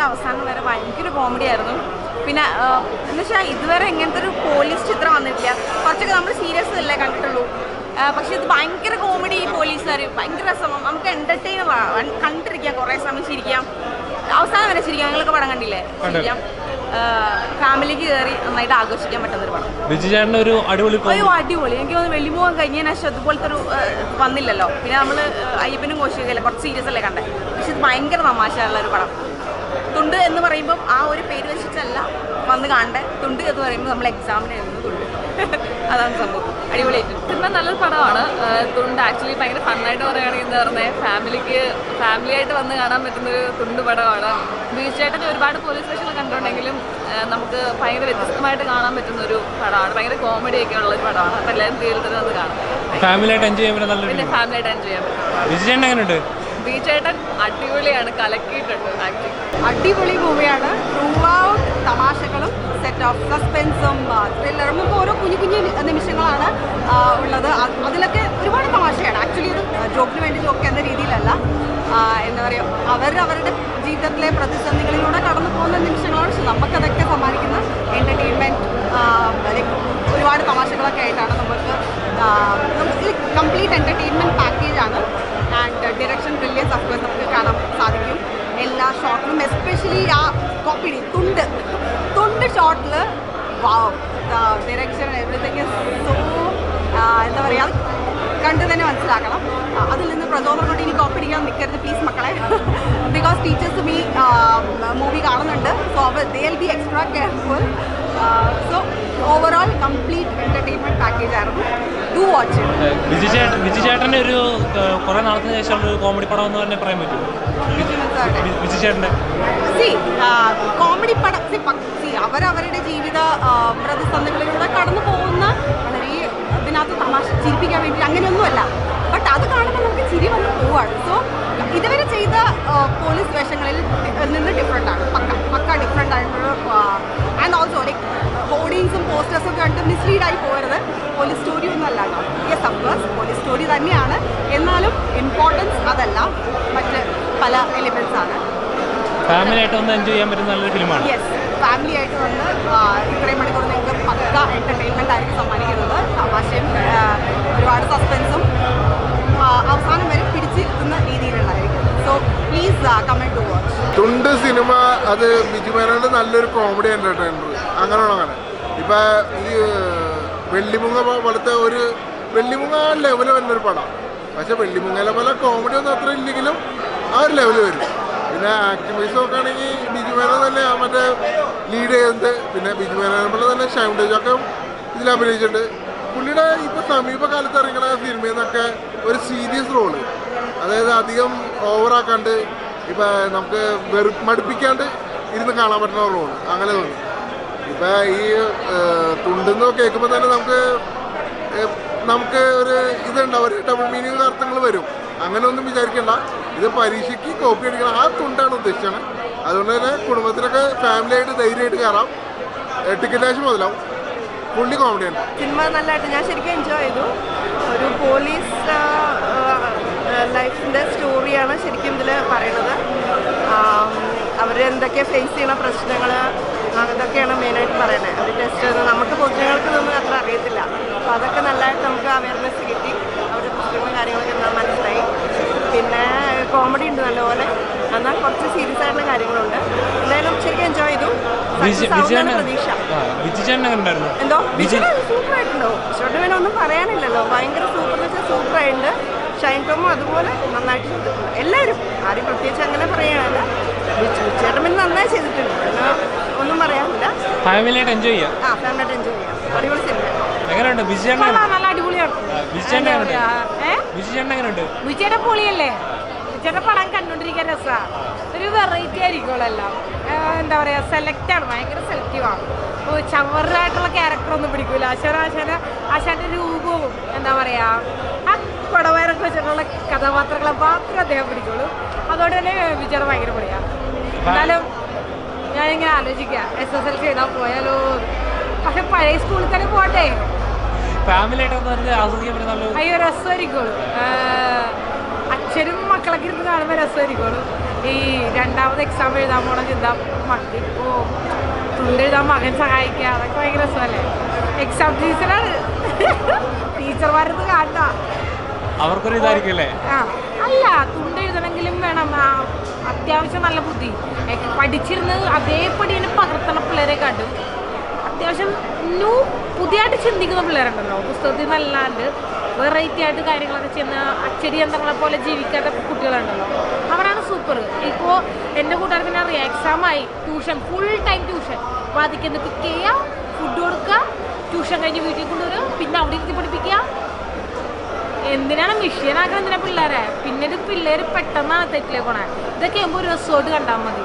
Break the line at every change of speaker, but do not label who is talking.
മുതൽ അവസാനം വരെ ഭയങ്കര കോമഡി ആയിരുന്നു. പിന്നെ എന്ന് വെച്ചാൽ ഇതുവരെ ഇങ്ങനത്തെ ഒരു പോലീസ് ചിത്രം വന്നിട്ടില്ല. കുറച്ചൊക്കെ നമ്മൾ സീരിയസ് അല്ലേ കണ്ടിട്ടുള്ളൂ. പക്ഷെ ഇത് ഭയങ്കര കോമഡി പോലീസുകാർ ഭയങ്കര രസം. നമുക്ക് എന്റർടൈനറാണ് കണ്ടിരിക്കാം. കുറേ സമയം ചിരിക്കാം. അവസാനം വരെ ചിരിക്കാം. ഞങ്ങളൊക്കെ പടം കണ്ടില്ലേ? ചിരിക്കാം. ഫാമിലിക്ക് കയറി നന്നായിട്ട് ആഘോഷിക്കാൻ പറ്റുന്ന ഒരു പടം.
ഒരു അടിപൊളി
അയ്യോ അടിപൊളി. എനിക്ക് തോന്നുന്നു വെള്ളിമുഖം കഴിഞ്ഞാൽ ശേഷം അതുപോലത്തെ ഒരു വന്നില്ലല്ലോ. പിന്നെ നമ്മൾ അയ്യപ്പനും കോശിയൊക്കെ കുറച്ച് സീരിയസ് അല്ലേ കണ്ടേ? പക്ഷെ ഇത് ഭയങ്കര തമാശയുള്ള ഒരു പടം. തുണ്ട് എന്ന് പറയുമ്പോൾ ആ ഒരു പേര് വെച്ചിട്ടല്ല വന്ന് കാണേണ്ട? തുണ്ട് എന്ന് പറയുമ്പോൾ നമ്മൾ എക്സാമിന് എഴുതുന്നത് തുണ്ട്. അതാണ് സംഭവം. അടിപൊളിയായിട്ടുണ്ട്
സിനിമ നല്ലൊരു പടമാണ്. തുണ്ട് ആക്ച്വലി ഭയങ്കര ഫണ്ണായിട്ട് പറയുകയാണെങ്കിൽ എന്താ പറഞ്ഞത് ഫാമിലിക്ക് ഫാമിലി ആയിട്ട് വന്ന് കാണാൻ പറ്റുന്നൊരു തുണ്ട് പടമാണ്. തീർച്ചയായിട്ടും ഒരുപാട് പോലീസ് സ്റ്റേഷനിൽ കണ്ടിട്ടുണ്ടെങ്കിലും നമുക്ക് ഭയങ്കര വ്യത്യസ്തമായിട്ട് കാണാൻ പറ്റുന്ന ഒരു പടമാണ്. ഭയങ്കര കോമഡി ഒക്കെ ഉള്ള ഒരു പടമാണ്. അപ്പോൾ എല്ലാവരും തിയേറ്ററിൽ വന്ന് കാണാം.
ഫാമിലിയായിട്ട് എൻജോയ് ചെയ്യാൻ പറ്റും നല്ലൊരു
പിന്നെ ഫാമിലി ആയിട്ട് എൻജോയ് ചെയ്യാൻ പറ്റും
ബിജു ചേട്ടൻ
അടിപൊളിയാണ് കലക്കിയിട്ടുണ്ട്
അടിപൊളി മൂവിയാണ് തമാശകളും സെറ്റ് ഓഫ് സസ്പെൻസും ത്രില്ലറും ഒക്കെ ഓരോ കുഞ്ഞു കുഞ്ഞു നിമിഷങ്ങളാണ് ഉള്ളത്. അതിലൊക്കെ ഒരുപാട് തമാശയാണ്. ആക്ച്വലി ഇത് ജോക്കിന് വേണ്ടി ജോക്ക് എന്ന രീതിയിലല്ല. എന്താ പറയുക അവർ അവരുടെ ജീവിതത്തിലെ പ്രതിസന്ധികളിലൂടെ കടന്നു പോകുന്ന നിമിഷങ്ങളാണ്. പക്ഷെ നമുക്കതൊക്കെ സമ്മാനിക്കുന്ന എന്റർടൈൻമെന്റ് ഒരുപാട് തമാശകളൊക്കെ ആയിട്ടാണ് നമുക്ക് കംപ്ലീറ്റ് എന്റർടൈൻമെന്റ് കോപ്പിഡി തുണ്ട്. തുണ്ട് ഷോട്ടിൽ വാവ്. ഡിറക്ഷൻ എവറിത്തിങ് സോ എന്താ പറയുക അത് കണ്ടു തന്നെ മനസ്സിലാക്കണം. അതിൽ നിന്ന് പ്രചോദനം കൊണ്ട് ഇനി കോപ്പി അടിക്കാൻ നിൽക്കരുത് പ്ലീസ് മക്കളെ. ബിക്കോസ് ടീച്ചേഴ്സ് ഈ മൂവി കാണുന്നുണ്ട്. So our they will be extra careful so overall complete entertainment package ആയിരുന്നു. ഡു വാച്ച്
വിജി ചേട്ടന്റെ ഒരു കുറേ നാളത്തിന് ശേഷം ഒരു കോമഡി പടം എന്ന് തന്നെ പറയാൻ പറ്റും വിജി
ചേട്ടന്റെ കോമഡി പടം. സി സി അവരവരുടെ ജീവിത പ്രതിസന്ധികളിലൂടെ കടന്നു പോകുന്ന വളരെ ഇതിനകത്ത് തമാശ ചിരിപ്പിക്കാൻ വേണ്ടി അങ്ങനെയൊന്നുമല്ല. ബട്ട് അത് കാണുമ്പോൾ നമുക്ക് ചിരി വന്ന് പോവാണ്. സോ ഇതുവരെ ചെയ്ത പോലീസ് വേഷങ്ങളിൽ നിന്ന് ഡിഫറെന്റ് ആണ്. പക്ക പക്ക ഡിഫറെന്റ് ആയിട്ടുള്ള ആൻഡ് ഓൾസോ ലൈക്ക് ഹോർഡിങ്സും പോസ്റ്റേഴ്സും കണ്ട് മിസ്ലീഡ് ആയി പോകരുത്. പോലീസ് സ്റ്റോറി ഒന്നും അല്ല യെസ് അഫ്കോഴ്സ് പോലീസ് സ്റ്റോറി തന്നെയാണ്. എന്നാലും ഇമ്പോർട്ടൻസ് അതല്ല. മറ്റ് പല എലിമെൻസ് ആണ്.
ഫാമിലിയായിട്ട് ഒന്ന് എൻജോയ് ചെയ്യാൻ പറ്റുന്ന നല്ലൊരു ഫിലിമാണ്.
യെസ് ഫാമിലി ആയിട്ട് വന്ന് ഇത്രയും മണിക്കൂർ നിങ്ങൾക്ക് പക്ക എന്റർടൈൻമെന്റ് ആയിരിക്കും സമ്മാനിക്കുന്നത്. തമാശയും ഒരുപാട് സസ്പെൻസും അവസാനം വരെ പിടിച്ചിരുത്തുന്ന രീതിയിലുള്ളതായിരിക്കും. So please comment to watch
Thundu cinema അത് ബിജുമേനോട് നല്ലൊരു കോമഡി എന്റർടൈനർ അങ്ങനെയാണോ അങ്ങനെ? ഇപ്പൊ ഈ വെള്ളിമുങ്ങ പോലത്തെ ഒരു വെള്ളിമുങ്ങ ലെവൽ വരുന്നൊരു പടം. പക്ഷെ വെള്ളിമുങ്ങയിലെ പോലെ കോമഡി ഒന്നും അത്ര ഇല്ലെങ്കിലും ആ ഒരു ലെവൽ വരും. പിന്നെ ആക്ടിവൈസ് നോക്കുകയാണെങ്കിൽ ബിജു മേന തന്നെ മറ്റേ ലീഡ് ചെയ്യുന്നത് പിന്നെ ബിജുമേനോനെ പോലെ തന്നെ ഷൈം ടേജൊക്കെ ഇതിൽ അഭിനയിച്ചിട്ടുണ്ട്. പുള്ളിയുടെ ഇപ്പോൾ സമീപകാലത്ത് ഇറങ്ങുന്ന സിനിമയിൽ നിന്നൊക്കെ ഒരു സീരിയസ് റോൾ അതായത് അധികം ഓവറാക്കാണ്ട് ഇപ്പം നമുക്ക് വെറു മടുപ്പിക്കാണ്ട് ഇരുന്ന് കാണാൻ പറ്റുന്ന റോൾ അങ്ങനെ തോന്നി. ഇപ്പം ഈ തുണ്ടെന്ന് കേൾക്കുമ്പോൾ തന്നെ നമുക്ക് നമുക്ക് ഒരു ഇതുണ്ടാവും ഒരു ഡബിൾ മീനിങ് അർത്ഥങ്ങൾ വരും. അങ്ങനെ ഒന്നും വിചാരിക്കണ്ട. ഇത് പരീക്ഷയ്ക്ക് കോപ്പി അടിക്കണം. ആ തുണ്ടാണ് ഉദ്ദേശിച്ചത്. അതുകൊണ്ട് തന്നെ കുടുംബത്തിലൊക്കെ ഫാമിലി ആയിട്ട് ധൈര്യമായിട്ട് കയറാം. ടിക്കറ്റ് ആവശ്യം മുതലാവും. പുള്ളി കോമഡിയാണ്
സിനിമ നല്ലതായിട്ട് ഞാൻ ശരിക്കും എൻജോയ് ചെയ്തു. ഒരു പോലീസ് ലൈഫിന്റെ സ്റ്റോറിയാണ് ശരിക്കും ഇതിൽ പറയണത്. അവർ എന്തൊക്കെ ഫേസ് ചെയ്യണ പ്രശ്നങ്ങൾ അതൊക്കെയാണ് മെയിനായിട്ട് പറയുന്നത് അവർ ടെസ്റ്റ് നമുക്ക് പൊതുജനങ്ങൾക്ക് നമ്മൾ അത്ര അറിയത്തില്ല. അപ്പോൾ അതൊക്കെ നല്ലതായിട്ട് നമുക്ക് അവയർനെസ് കിട്ടി അവരുടെ പ്രശ്നങ്ങളും കാര്യങ്ങളൊക്കെ എന്താ മനസ്സിലായി പിന്നെ കോമഡി ഉണ്ട് നല്ലപോലെ. എന്നാൽ കുറച്ച് സീരിയസ് ആയിട്ടുള്ള കാര്യങ്ങളുണ്ട്. എന്തായാലും ശരിക്കും എൻജോയ് ചെയ്തു.
ചേട്ടൻ ചേട്ടൻ
എന്തോ? സൂപ്പർ ആയിട്ടുണ്ടോ? ഷോട്ട് ഒന്നും പറയാനില്ലല്ലോ. ഭയങ്കര സൂപ്പർ എന്ന് വെച്ചാൽ സൂപ്പർ ആയിട്ടുണ്ട്. ഷൈൻ ടോമും അതുപോലെ നന്നായിട്ട് ചെയ്തിട്ടുണ്ട്. എല്ലാവരും. ആരും പ്രത്യേകിച്ച് അങ്ങനെ പറയാനല്ല ചേട്ടൻ പിന്നെ നന്നായി ചെയ്തിട്ടുണ്ട്. ഒന്നും പറയാനില്ല.
ഫാമിലിയായിട്ട് എൻജോയ് ചെയ്യാം.
ആ ഫാമിലിയായിട്ട് എൻജോയ് ചെയ്യാം. അടിപൊളി സിനിമ
എങ്ങനെയുണ്ട്? ബിജു ചേട്ടൻ
നല്ല അടിപൊളിയാണ്
ബിജു ചേട്ടൻ എങ്ങനെയുണ്ട്
ഏ?
ബിജു ചേട്ടൻ എങ്ങനെയുണ്ട്?
വിജയുടെ പൊളിയല്ലേ? വിജയുടെ പടം കണ്ടോണ്ടിരിക്കാൻ രസമാണ് ഒരു വെറൈറ്റി ആയിരിക്കുമല്ലോ എല്ലാം. എന്താ പറയുക സെലക്റ്റാണ് ആണ്. ഭയങ്കര സെലക്റ്റീവാണ് ഇപ്പോൾ ചവറായിട്ടുള്ള ക്യാരക്ടറൊന്നും പിടിക്കില്ല ആശാൻ ആശാന ആശാന്റെ രൂപവും എന്താ പറയുക ആ കുടവയറൊക്കെ വെച്ചിട്ടുള്ള കഥാപാത്രങ്ങളെ മാത്രമേ അദ്ദേഹം പിടിക്കുള്ളൂ. അതുകൊണ്ട് തന്നെ വിചാരം ഭയങ്കര പൊളിയാണ് എന്നാലും ഞാനിങ്ങനെ ആലോചിക്കുക എസ് എസ് എൽ സി എഴുതാൻ പോയാലോ. പക്ഷെ പഴയ സ്കൂളിൽ തന്നെ പോട്ടെ.
പറ്റുന്ന നല്ലൊരു
അയ്യോ രസമായിരിക്കുള്ളൂ അച്ഛനും മക്കളൊക്കെ ഇരുന്ന് കാണുമ്പോൾ രസമായിരിക്കുള്ളൂ
ഈ രണ്ടാമത് എക്സാം എഴുതാൻ പോണ ചിന്ത ഇപ്പോൾ തുണ്ടെഴുതാൻ മകൻ സഹായിക്കുക അതൊക്കെ ഭയങ്കര രസമല്ലേ? എക്സാം ടീച്ചറാണ് ടീച്ചർമാരത് കാട്ട
അവർക്കൊരു ഇതായിരിക്കും അല്ലേ?
ആ അല്ല തുണ്ടെഴുതണമെങ്കിലും വേണം. അത്യാവശ്യം നല്ല ബുദ്ധി. പഠിച്ചിരുന്ന് അതേപടി തന്നെ പകർത്തണ പിള്ളേരെ കാട്ടും അത്യാവശ്യം ന്യൂ പുതിയതായിട്ട് ചിന്തിക്കുന്ന പിള്ളേരുണ്ടല്ലോ. പുസ്തകത്തിൽ നല്ലാണ്ട് വെറൈറ്റി ആയിട്ട് കാര്യങ്ങളൊക്കെ ചെയ്യുന്ന അച്ചടി യന്ത്രങ്ങളെ പോലെ ജീവിക്കാത്ത കുട്ടികളുണ്ടല്ലോ അവരാണ് സൂപ്പർ ഇപ്പോൾ എന്റെ കൂട്ടുകാർക്ക് അറിയാം എക്സാം ആയി ട്യൂഷൻ ഫുൾ ടൈം ട്യൂഷൻ വാദിക്കുന്ന പിക്ക് ചെയ്യുക ഫുഡ് കൊടുക്കുക ട്യൂഷൻ കഴിഞ്ഞ് വീട്ടിൽ കൊണ്ടുവരും പിന്നെ അവിടെ ഇരുത്തി പഠിപ്പിക്കുക. എന്തിനാണ് മിഷ്യനാക്കാൻ എന്തിനാ പിള്ളേരെ? പിന്നെ ഇത് പിള്ളേർ പെട്ടെന്നാണ് തെറ്റിലേക്ക് പോണേ ഇതൊക്കെ ഒരു റിസോർട്ട് കണ്ടാൽ മതി.